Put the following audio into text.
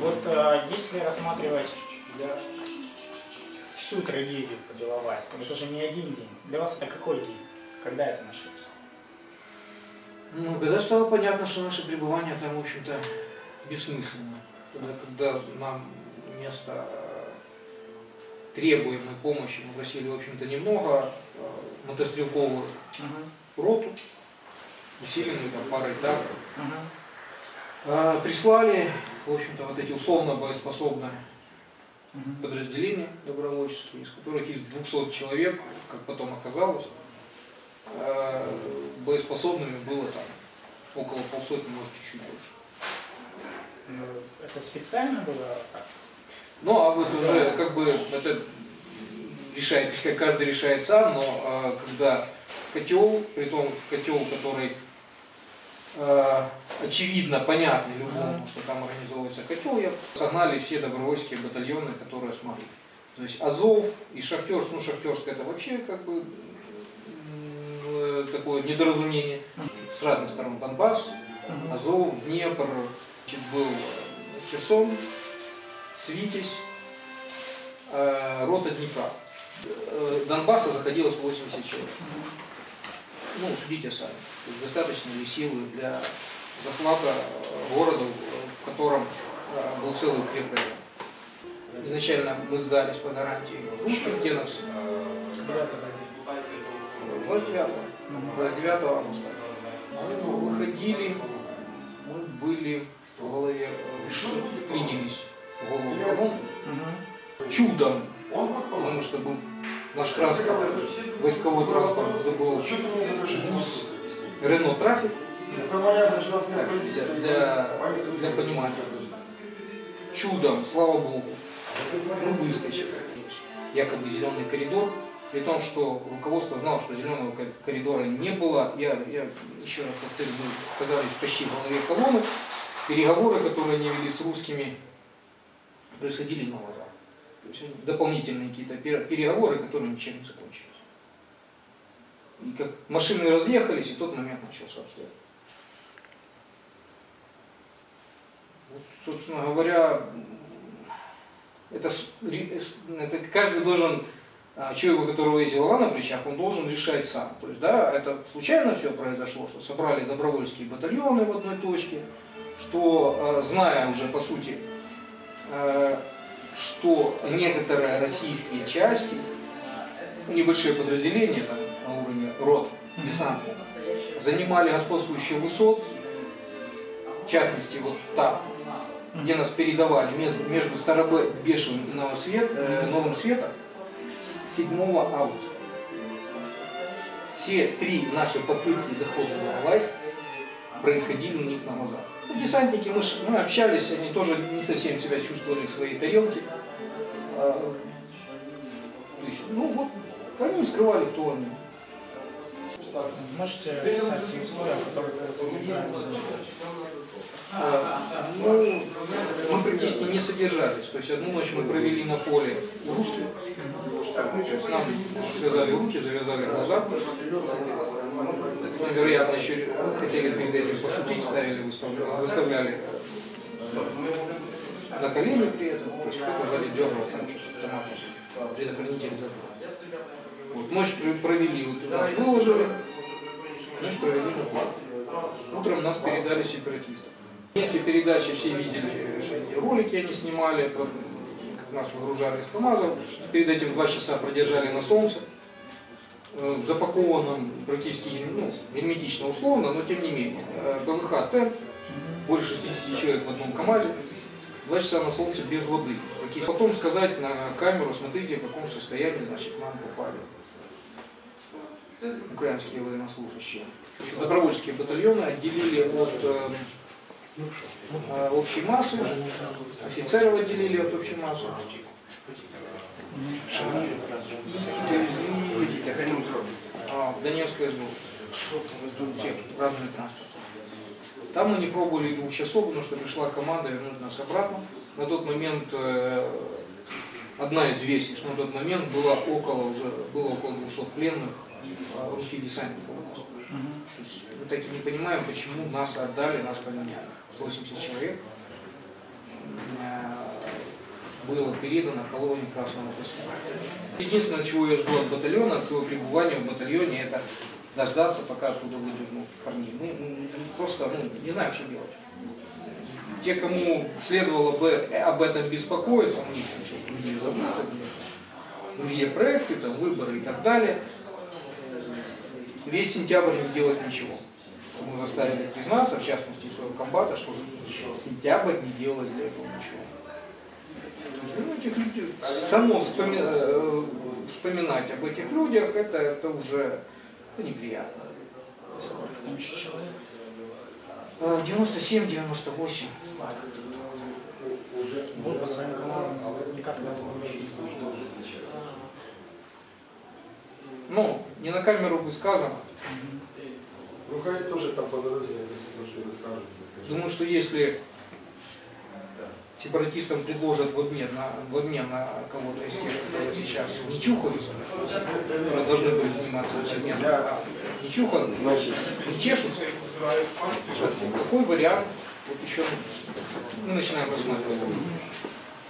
Вот э, если рассматривать всю трагедию по Беловайскому, это же не один день. Для вас это какой день? Когда это началось? Ну, когда стало понятно, что наше пребывание там, в общем-то, бессмысленно. Когда, когда нам вместо требуемой помощи мы просили, в общем-то, немного э, мотострелковую роту, усиленную там парой так, э, прислали, в общем-то, вот эти условно боеспособные подразделения добровольческие, из которых из 200 человек, как потом оказалось, э, боеспособными было там около полсотни, может чуть-чуть больше. Ну, Это специально было так? Ну, а вот уже как бы это решает, пускай каждый решает сам, но э, когда котел, при том котел, который э, очевидно понятный любому, что там организовывается котел, я согнали все добровольческие батальоны, которые смогли. То есть Азов и Шахтерск, ну Шахтерск это вообще как бы такое недоразумение. С разных сторон Донбасс, Азов, Днепр, значит, был Херсон, Свитязь, э, рота Днепра. Э, Донбасса заходилось 80 человек. Ну, судите сами. То есть достаточно ли силы для захвата э, города, в котором э, был целый укрепрайон. Изначально мы сдались по гарантии русских, где нас было? 29, 29 августа. Мы выходили, мы были в голове, э, вклинились в голову чудом, потому что был наш транспорт, войсковой транспорт, это был бус Рено Трафик, для, для, понимания. Чудом, слава Богу, мы выскочили. Якобы зеленый коридор, при том, что руководство знало, что зеленого ко- коридора не было. Я, я еще раз повторю, мы почти в голове колонны. Переговоры, которые они вели с русскими, происходили на глазах. То есть дополнительные какие-то пер- переговоры, которые ничем не закончились. И как машины разъехались, и тот момент начался обстрел. Вот, собственно говоря, это, это каждый должен, а, человек, у которого есть голова на плечах, он должен решать сам. То есть, да, это случайно все произошло, что собрали добровольские батальоны в одной точке, что, а, зная уже по сути, а, что некоторые российские части, небольшие подразделения там, на уровне рот, десанта, занимали господствующие высотки, в частности, вот там, где нас передавали между, между Старобешевым и Новосвет, э, Новым Светом с 7 августа. Все три наши попытки захода в Иловайск происходили у них на глазах. Ну, десантники, мы, ж- мы общались, они тоже не совсем себя чувствовали в своей тарелке. А, то есть, ну вот, они не скрывали, кто они. Можете описать условия, в вы? А, Ну, мы практически не содержались. То есть одну ночь мы провели на поле у русских. То есть нам связали руки, завязали глаза. Ну, вероятно, еще хотели перед этим пошутить, ставили, выставляли, на колени при этом. То есть кто-то сзади дергал там что-то автоматом. Предохранитель забыл. Вот, ночь пр- провели, вот нас выложили, ночь провели на. Утром нас передали сепаратистам. Если передачи все видели, ролики они снимали, как нас выгружали из КАМАЗов, перед этим два часа продержали на солнце, э, запакованном практически ну, герметично условно, но тем не менее. Э, БВХ тент, больше 60 человек в одном КАМАЗе, два часа на солнце без воды. Потом сказать на камеру, смотрите, в каком состоянии значит, нам попали украинские военнослужащие. Добровольческие батальоны отделили от э, общей массы, офицеров отделили от общей массы и а, в Донецкое СБУ. Всех, транспорты. Там мы не пробовали двух часов, потому что пришла команда вернуть нас обратно. На тот момент э, одна из версий, что на тот момент было около уже было около 200 пленных э, русских десантников. у нас. Так и не понимаем, почему нас отдали, нас поменяли. 80 человек. Э, было передано колонии Красного Креста. Единственное, чего я жду от батальона, от своего пребывания в батальоне, это дождаться, пока оттуда выдернут парней. Мы, мы просто ну, не знаем, что делать. Те, кому следовало бы об этом беспокоиться, у них другие заботы, другие проекты, там, выборы и так далее, весь сентябрь не делать ничего. Мы заставили признаться, в частности, своего комбата, что сентябрь не делать для этого ничего. Ну, этих людей- само вспоми- э, вспоминать об этих людях, это, это уже это неприятно. Сколько там еще человек? Э, 97-98. Вы по своим каналам никак в этом не Ну, не на камеру бы сказано. Ну, хай тоже там по дороге, если что расскажет. Думаю, что если сепаратистам предложат в обмен на, в обмен на кого-то из тех, которые сейчас не чухаются, которые должны были заниматься этим, а не чухаются, Значит, не чешутся, какой вариант? Вот еще мы начинаем рассматривать.